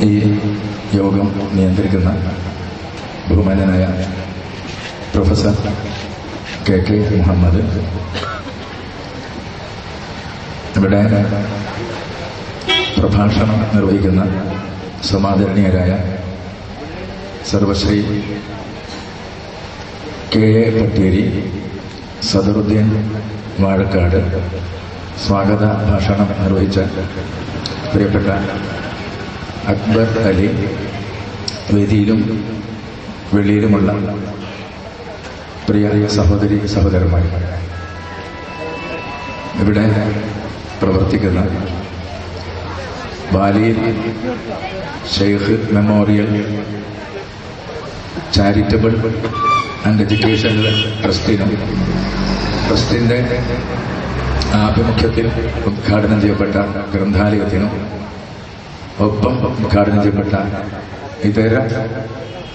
ഈ യോഗം നിയന്ത്രിക്കുന്ന ബഹുമാനനായ പ്രൊഫസർ കെ കെ മുഹമ്മദ്. ഇവിടെ പ്രഭാഷണം നിർവഹിക്കുന്ന സമാദരണീയരായ സർവശ്രീ കെ എ പട്ടേരി സദറുദ്ദീൻ വാഴക്കാട് സ്വാഗത ഭാഷണം നിർവഹിച്ച പ്രിയപ്പെട്ട അക്ബർ അലി വേദിയിലും വെളിയിലുമുള്ള പ്രിയ സഹോദരി സഹോദരന്മാർ ഇവിടെ പ്രവർത്തിക്കുന്ന ബാലിയിൽ Sheikh memorial charitable and educational ട്രസ്റ്റിനും ട്രസ്റ്റിന്റെ ആഭിമുഖ്യത്തിൽ ഉദ്ഘാടനം ചെയ്യപ്പെട്ട ഗ്രന്ഥാലയത്തിനും ഒപ്പം ഉദ്ഘാടനം ചെയ്യപ്പെട്ട ഇതര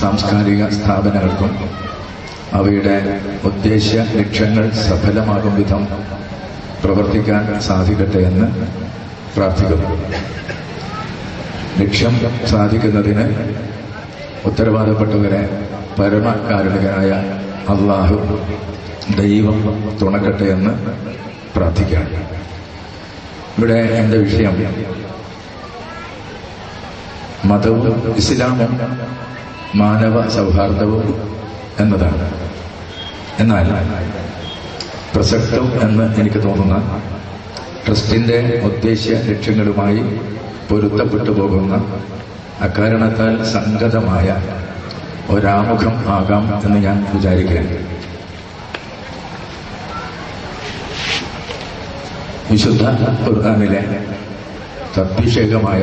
സാംസ്കാരിക സ്ഥാപനങ്ങൾക്കും അവയുടെ ഉദ്ദേശ്യ ലക്ഷ്യങ്ങൾ സഫലമാകും വിധം പ്രവർത്തിക്കാൻ സാധിക്കട്ടെ എന്ന് പ്രാർത്ഥിക്കുന്നു. ലക്ഷ്യം സാധിക്കുന്നതിന് ഉത്തരവാദപ്പെട്ടവരെ പരമകാരുണികനായ അള്ളാഹു ദൈവം തുണക്കട്ടെ എന്ന് പ്രാർത്ഥിക്കാം. ഇവിടെ എന്റെ വിഷയം മതവും ഇസ്ലാമും മാനവ സൗഹാർദ്ദവും എന്നതാണ്. എന്നാൽ പ്രസക്തം എന്ന് എനിക്ക് തോന്നുന്ന ട്രസ്റ്റിന്റെ ഉദ്ദേശ്യ ലക്ഷ്യങ്ങളുമായി പൊരുത്തപ്പെട്ടു പോകുന്ന അക്കാരണത്താൽ സംഗതമായ ഒരാമുഖം ആകാം എന്ന് ഞാൻ വിചാരിക്കുകയാണ്. വിശുദ്ധ ഖുർആാനിലെ തദ്ഭിഷേകമായ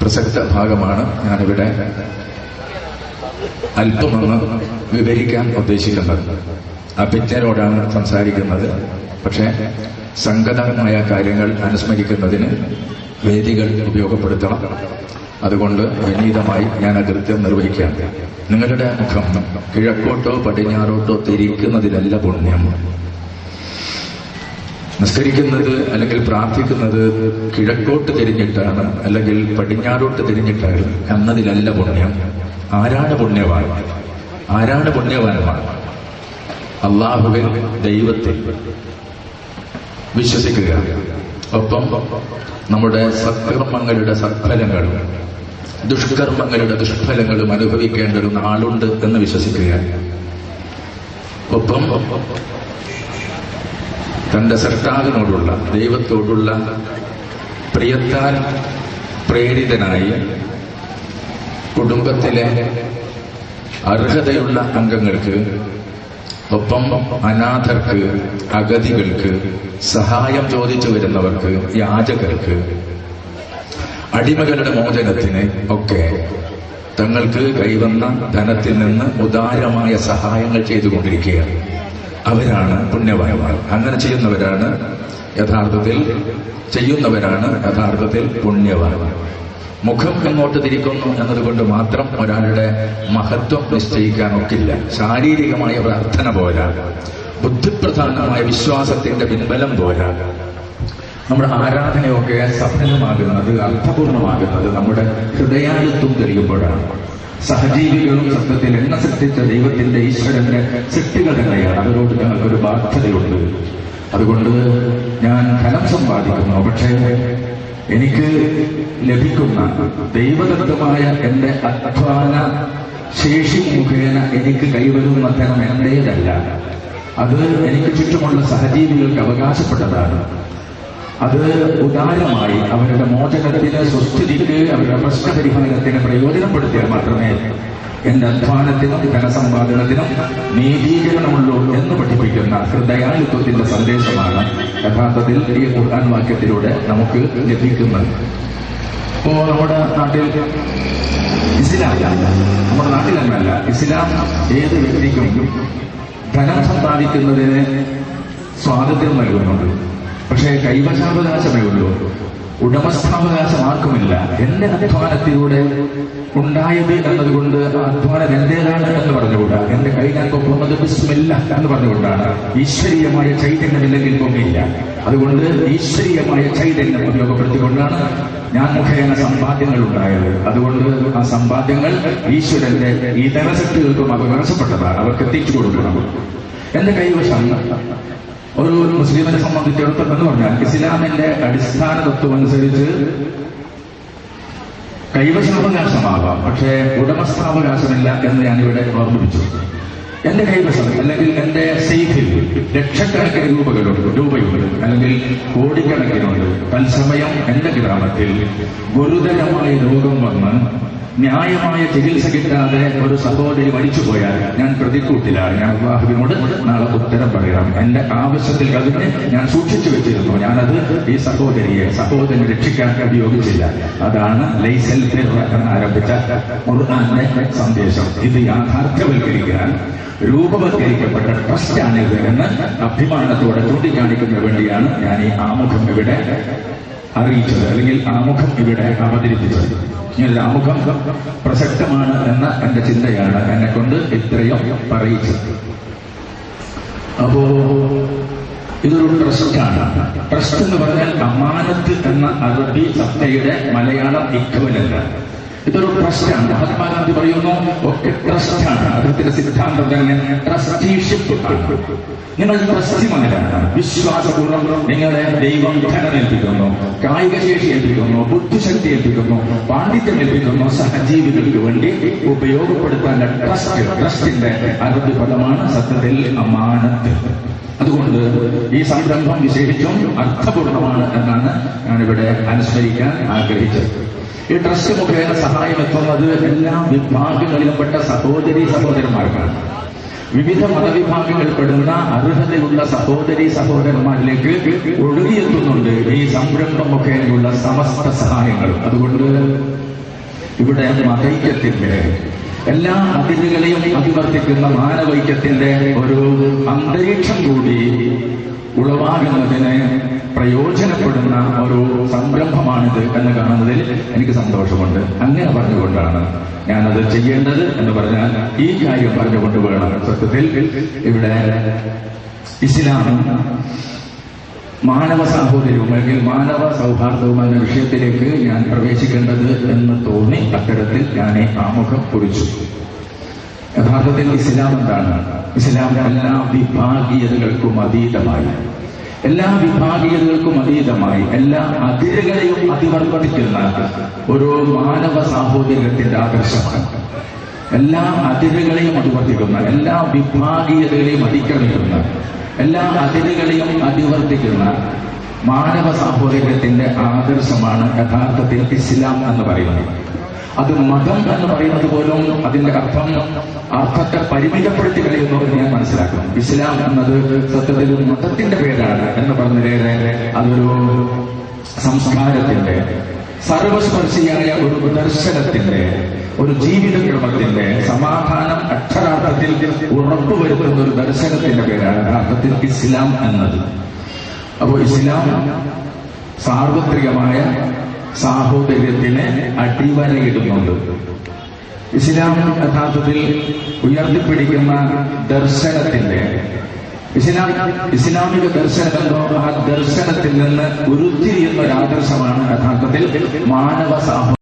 പ്രസക്ത ഭാഗമാണ് ഞാനിവിടെ അല്പമൊന്ന് വിവരിക്കാൻ ഉദ്ദേശിക്കുന്നത്. അഭിജ്ഞരോടാണ് സംസാരിക്കുന്നത്. പക്ഷേ സംഗതമായ കാര്യങ്ങൾ അനുസ്മരിക്കുന്നതിന് വേദികൾ ഉപയോഗപ്പെടുത്തണം. അതുകൊണ്ട് വിനീതമായി ഞാൻ അകൃത്യം നിർവഹിക്കാം നിങ്ങളുടെ മുഖം കിഴക്കോട്ടോ പടിഞ്ഞാറോട്ടോ തിരിക്കുന്നതിലല്ല പുണ്യം. നിസ്കരിക്കുന്നത് അല്ലെങ്കിൽ പ്രാർത്ഥിക്കുന്നത് കിഴക്കോട്ട് തിരിഞ്ഞിട്ടാണ് അല്ലെങ്കിൽ പടിഞ്ഞാറോട്ട് തിരിഞ്ഞിട്ടാണ് എന്നതിലല്ല പുണ്യം. ആരാണ് പുണ്യവാൻ? ആരാണ് പുണ്യവാനമാണ് അള്ളാഹുവിൽ ദൈവത്തിൽ വിശ്വസിക്കുക. ഒപ്പം നമ്മുടെ സത്കർമ്മങ്ങളുടെ സത്ഫലങ്ങളും ദുഷ്കർമ്മങ്ങളുടെ ദുഷ്ഫലങ്ങളും അനുഭവിക്കേണ്ട ഒരു നാളുണ്ട് എന്ന് വിശ്വസിക്കുക. ഒപ്പം തന്റെ സർക്കാരിനോടുള്ള ദൈവത്തോടുള്ള പ്രിയത്താൽ പ്രേരിതനായി കുടുംബത്തിലെ അർഹതയുള്ള അംഗങ്ങൾക്ക് ഒപ്പം അനാഥർക്ക് അഗതികൾക്ക് സഹായം ചോദിച്ചു വരുന്നവർക്ക് യാചകർക്ക് അടിമകളുടെ മോചനത്തിന് ഒക്കെ തങ്ങൾക്ക് കൈവന്ന ധനത്തിൽ നിന്ന് ഉദാരമായ സഹായങ്ങൾ ചെയ്തുകൊണ്ടിരിക്കുകയാണ്. അവരാണ് പുണ്യവാന്മാർ. അങ്ങനെ ചെയ്യുന്നവരാണ് യഥാർത്ഥത്തിൽ ചെയ്യുന്നവരാണ് യഥാർത്ഥത്തിൽ പുണ്യവാന്മാർ. മുഖം എങ്ങോട്ട് തിരിക്കുന്നു എന്നതുകൊണ്ട് മാത്രം ഒരാളുടെ മഹത്വം നിശ്ചയിക്കാൻ ഒക്കില്ല ശാരീരികമായ പ്രാർത്ഥന പോരാ. ബുദ്ധിപ്രധാനമായ വിശ്വാസത്തിന്റെ പിൻബലം പോരാ. നമ്മുടെ ആരാധനയൊക്കെ സഫലമാകുന്നത് അർത്ഥപൂർണമാകുന്നത് നമ്മുടെ ഹൃദയാലുത്വം തെളിയുമ്പോഴാണ് സഹജീവികളും സത്യത്തിൽ എണ്ണ സൃഷ്ടിച്ച ദൈവത്തിന്റെ ഈശ്വരന്റെ സൃഷ്ടികൾ തന്നെയാണ്. അവരോട് ഞങ്ങൾക്കൊരു ബാധ്യതയുണ്ട്. അതുകൊണ്ട് ഞാൻ ധനം സമ്പാദിക്കുന്നു. പക്ഷേ എനിക്ക് ലഭിക്കുന്ന ദൈവദത്തമായ എന്റെ അധ്വാന ശേഷി മുഖേന എനിക്ക് കൈവരുന്ന ധനം എന്റേതല്ല. അത് എനിക്ക് ചുറ്റുമുള്ള സഹജീവികൾക്ക് അവകാശപ്പെട്ടതാണ്. അത് ഉദാരമായി അവരുടെ മോചനത്തിന് സുസ്ഥിതിക്ക് അവരുടെ പ്രശ്നപരിഹാരത്തിന് പ്രയോജനപ്പെടുത്തിയാൽ മാത്രമേ എന്റെ അധ്വാനത്തിനും ധനസമ്പാദനത്തിനും നീതീകരണമുള്ളൂ എന്ന് പഠിപ്പിക്കുന്ന ഹൃദയാലിത്വത്തിന്റെ സന്ദേശമാണ് യഥാർത്ഥത്തിൽ ഈ ഖുർആൻ വാക്യത്തിലൂടെ നമുക്ക് ലഭിക്കുന്നത്. ഇപ്പോ നമ്മുടെ നാട്ടിൽ ഇസ്ലാം നമ്മുടെ നാട്ടിൽ തന്നെയല്ല ഇസ്ലാം ഏത് വ്യക്തിക്കും ധനം സമ്പാദിക്കുന്നതിന് സ്വാതന്ത്ര്യം നൽകുന്നുണ്ട്. പക്ഷേ കൈവശാവകാശമേ ഉള്ളൂ ഉടമസ്ഥാവകാശം ആർക്കുമില്ല എന്റെ അധ്വാനത്തിലൂടെ ഉണ്ടായത് എന്നതുകൊണ്ട് അധ്വാനം എന്റേതാണ് എന്ന് പറഞ്ഞുകൂടാ എന്റെ കൈ ഞാൻ പൊക്കുന്നത് എന്ന് പറഞ്ഞുകൊണ്ടാണ്. ഈശ്വരീയമായ ചൈതന്യമില്ലെങ്കിൽ പൊങ്ങില്ല അതുകൊണ്ട് ഈശ്വരീയമായ ചൈതന്യം ഉപയോഗപ്പെടുത്തിക്കൊണ്ടാണ് ഞാൻ മുഖേന സമ്പാദ്യങ്ങൾ ഉണ്ടായത്. അതുകൊണ്ട് ആ സമ്പാദ്യങ്ങൾ ഈശ്വരന്റെ ഇതര ശക്തികൾക്കും അവകാശപ്പെട്ടതാണ്. അവർക്ക് എത്തിച്ചു കൊടുക്കണം. എന്റെ കൈവശം ഒരു മുസ്ലിമിനെ സംബന്ധിച്ചിടത്തോളം എന്ന് പറഞ്ഞാൽ ഇസ്ലാമിന്റെ അടിസ്ഥാന തത്വം അനുസരിച്ച് കൈവശാവകാശമാവാം. പക്ഷേ ഉടമസ്ഥാവകാശമില്ല എന്ന് ഞാനിവിടെ ഓർമ്മിപ്പിച്ചു. എന്റെ കൈവശം അല്ലെങ്കിൽ എന്റെ സേഫിൽ ലക്ഷക്കണക്കിന് രൂപകളുണ്ട് രൂപയുണ്ട്. അല്ലെങ്കിൽ കോടിക്കണക്കിനുണ്ട് തത്സമയം എന്റെ ഗ്രാമത്തിൽ ഗുരുതരമായ രോഗം വന്ന് ന്യായമായ ചികിത്സ കിട്ടാതെ ഒരു സഹോദരി മരിച്ചുപോയാൽ ഞാൻ പ്രതിക്കൂട്ടിലാണ്. ഞാൻ അള്ളാഹുവിനോട് നാളെ ഉത്തരം പറയാം. എന്റെ ആവശ്യത്തിൽ കവിഞ്ഞ് ഞാൻ സൂക്ഷിച്ചു വെച്ചിരുന്നു. ഞാനത് ഈ സഹോദരിയെ സഹോദരനെ രക്ഷിക്കാൻ ഉപയോഗിച്ചില്ല. അതാണ് ലൈസൽ ആരംഭിച്ച ഒരു സന്ദേശം. ഇത് യാഥാർത്ഥ്യവൽക്കരിക്കാൻ രൂപവത്കരിക്കപ്പെട്ട ട്രസ്റ്റാണിത് എന്ന് അഭിമാനത്തോടെ ചൂണ്ടിക്കാണിക്കുന്നതിന് വേണ്ടിയാണ് ഞാൻ ഈ ആമുഖം ഇവിടെ അറിയിച്ചത് അല്ലെങ്കിൽ ആമുഖം ഇവിടെ അവതരിപ്പിച്ചത്. ഇങ്ങനൊരു ആമുഖം പ്രസക്തമാണ് എന്ന എന്റെ ചിന്തയാണ് എന്നെ കൊണ്ട് ഇത്രയും പറയിച്ചത് അപ്പോ ഇതൊരു ട്രസ്റ്റാണ് ട്രസ്റ്റ് എന്ന് പറഞ്ഞാൽ അമാനത്ത് എന്ന അറബി സത്തയുടെ മലയാളം ഇക്വലല്ല. ഇതൊരു ട്രസ്റ്റാണ് മഹാത്മാഗാന്ധി പറയുന്നു ഒക്കെ ട്രസ്റ്റാണ് അദ്ദേഹത്തിന്റെ സിദ്ധാന്തം തന്നെ ട്രസ്റ്റീഷിപ്പ് നിങ്ങൾ ട്രസ്റ്റിമാരാണ് വിശ്വാസപൂർവം നിങ്ങളെ ദൈവം ധനമേൽപ്പിക്കുന്നു കായിക ശേഷി ഏൽപ്പിക്കുന്നു ബുദ്ധിശക്തി ഏൽപ്പിക്കുന്നു പാണ്ഡിത്യം ഏൽപ്പിക്കുന്നു സഹജീവികൾക്ക് വേണ്ടി ഉപയോഗപ്പെടുത്താൻ ട്രസ്റ്റ് ട്രസ്റ്റിന്റെ അറബി പദമാണ് സത്യത്തിൽ അമാനത്ത്. അതുകൊണ്ട് ഈ സംരംഭം വിശേഷിച്ചും അർത്ഥപൂർണമാണ് എന്നാണ് ഞാനിവിടെ അനുസ്മരിക്കാൻ ആഗ്രഹിച്ചത്. ഈ ട്രസ്റ്റ് മുഖേന സഹായം എത്തുന്നത് എല്ലാ വിഭാഗങ്ങളിലുംപ്പെട്ട സഹോദരി സഹോദരന്മാർക്കാണ്. വിവിധ മതവിഭാഗങ്ങളിൽപ്പെടുന്ന അർഹതയുള്ള സഹോദരി സഹോദരന്മാരിലേക്ക് ഒഴുകിയെത്തുന്നുണ്ട് ഈ സംരംഭം മുഖേനയുള്ള സമസ്ത സഹായങ്ങൾ. അതുകൊണ്ട് ഇവിടെ മതൈക്യത്തിന്റെ എല്ലാ അതിരുകളെയും അഭിവർത്തിക്കുന്ന മാനവൈക്യത്തിന്റെ ഒരു അന്തരീക്ഷം കൂടി ഉളവാകുന്നതിന് പ്രയോജനപ്പെടുന്ന ഒരു സംരംഭമാണിത് എന്ന് കാണുന്നതിൽ എനിക്ക് സന്തോഷമുണ്ട്. അങ്ങനെ പറഞ്ഞുകൊണ്ടാണ് ഞാനത് ചെയ്യേണ്ടത് എന്ന് പറഞ്ഞാൽ ഈ കാര്യം പറഞ്ഞുകൊണ്ട് വേണം. സത്യത്തിൽ ഇവിടെ ഇസ്ലാം മാനവ സാഹോദര്യവും അല്ലെങ്കിൽ മാനവ സൗഹാർദ്ദവും എന്ന വിഷയത്തിലേക്ക് ഞാൻ പ്രവേശിക്കേണ്ടത് എന്ന് തോന്നി. അത്തരത്തിൽ ഞാൻ ആമുഖം കുറിച്ചു. യഥാർത്ഥത്തിൽ ഇസ്ലാം എന്താണ്? ഇസ്ലാം എല്ലാ വിഭാഗീയതകൾക്കും അതീതമായി. എല്ലാ വിഭാഗീയതകൾക്കും അതീതമായി എല്ലാ അതിരുകളെയും അതിവർത്തിക്കുന്ന ഒരു മാനവ സാഹോദര്യത്തിന്റെ ആദർശമാണ്. എല്ലാ അതിരുകളെയും അതിവർത്തിക്കുന്ന എല്ലാ വിഭാഗീയതകളെയും അതിക്രമിക്കുന്ന എല്ലാ അതിരുകളെയും അതിവർത്തിക്കുന്ന മാനവ സാഹോദര്യത്തിന്റെ ആദർശമാണ് യഥാർത്ഥത്തിൽ ഇസ്ലാം എന്ന് പറയുന്നത്. അത് മതം എന്ന് പറയുന്നത് പോലും അതിന്റെ അർത്ഥം അർത്ഥത്തെ പരിമിതപ്പെടുത്തി കളയുന്നു ഞാൻ മനസ്സിലാക്കുന്നു. ഇസ്ലാം എന്നത് സത്യത്തിൽ മതത്തിന്റെ പേരാണ് എന്ന് പറഞ്ഞതിലേറെ അതൊരു സംസ്കാരത്തിന്റെ സർവസ്പർശിയായ ഒരു ദർശനത്തിന്റെ ഒരു ജീവിതക്രമത്തിന്റെ സമാധാനം അക്ഷരാർത്ഥത്തിൽ ഉറപ്പുവരുത്തുന്ന ഒരു ദർശനത്തിന്റെ പേരാണ് അർത്ഥത്തിൽ ഇസ്ലാം എന്നത്. അപ്പോൾ ഇസ്ലാം സാർവത്രികമായ സാഹോദര്യത്തിന് അടിവരയിടുന്നുണ്ട്. ഇസ്ലാം യഥാർത്ഥത്തിൽ ഉയർത്തിപ്പിടിക്കുന്ന ദർശനത്തിന്റെ ഇസ്ലാം ഇസ്ലാമിക ദർശനം ആ ദർശനത്തിൽ നിന്ന് ഉരുത്തിരിയുന്ന ഒരു ആദർശമാണ് യഥാർത്ഥത്തിൽ മാനവ സാഹോ